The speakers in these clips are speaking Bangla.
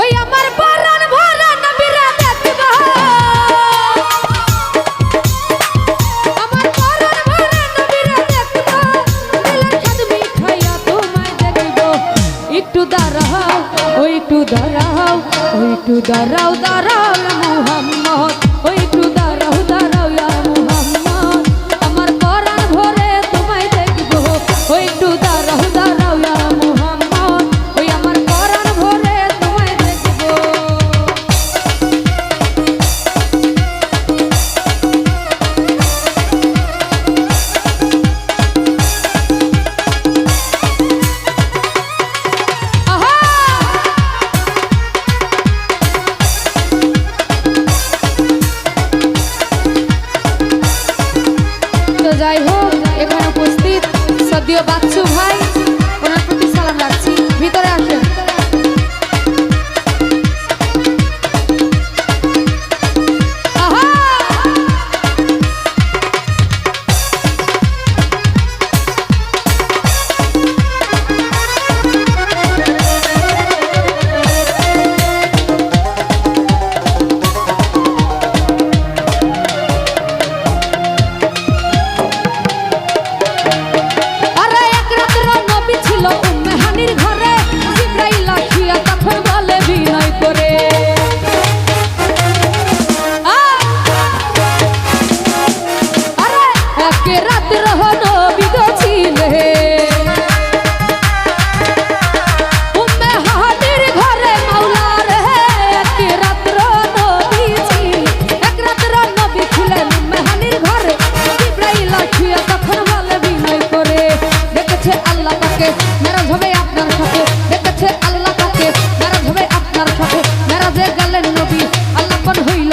ওই আমার পরাণ ভরা নবীরা দেখবা আমার পরাণ ভরা নবীরা দেখবা দিলের খাদমি খাইয়া তোমায় দেখব। একটু দাঁড়াও, ওই দাঁড়াও দাঁড়াও মুহাম্মদ। যাই হোক। এখানে উপস্থিত সদ্য বাচ্চু ভাই।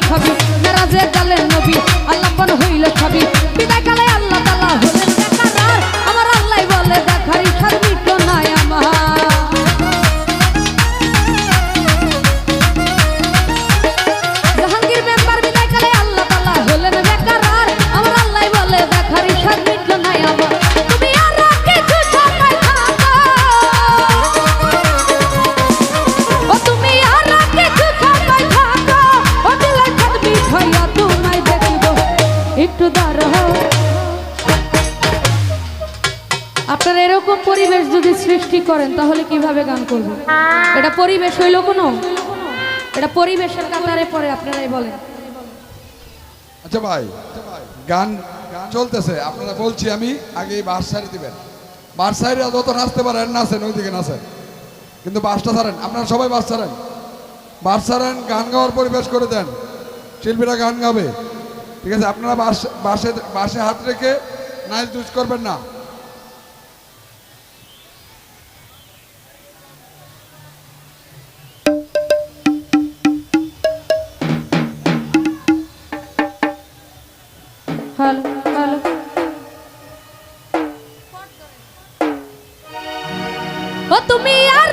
পন একটু দাঁড়াও। আপনারা এরকম পরিবেশ যদি সৃষ্টি করেন, তাহলে কীভাবে গান করবেন? এটা পরিবেশ হইল কোনো? এটা পরিবেশের কাতারে পড়ে, আপনারাই বলেন। আচ্ছা ভাই, গান চলতেছে, আপনারা বলছি আমি আগে বাস সারি দিবেন। সাইডে যত নাচতে পারেন নাচেন, ওইদিকে নাচেন। কিন্তু বাসটা ছাড়েন, আপনারা সবাই বাস ছাড়েন। বাস ছাড়েন, গান গাওয়ার পরিবেশ করে দেন। শিল্পীরা গান গাবে। ঠিক আছে আপনারা বাস বাসে হাত রেখে নাইল দুজ করবেন না। তুমি আর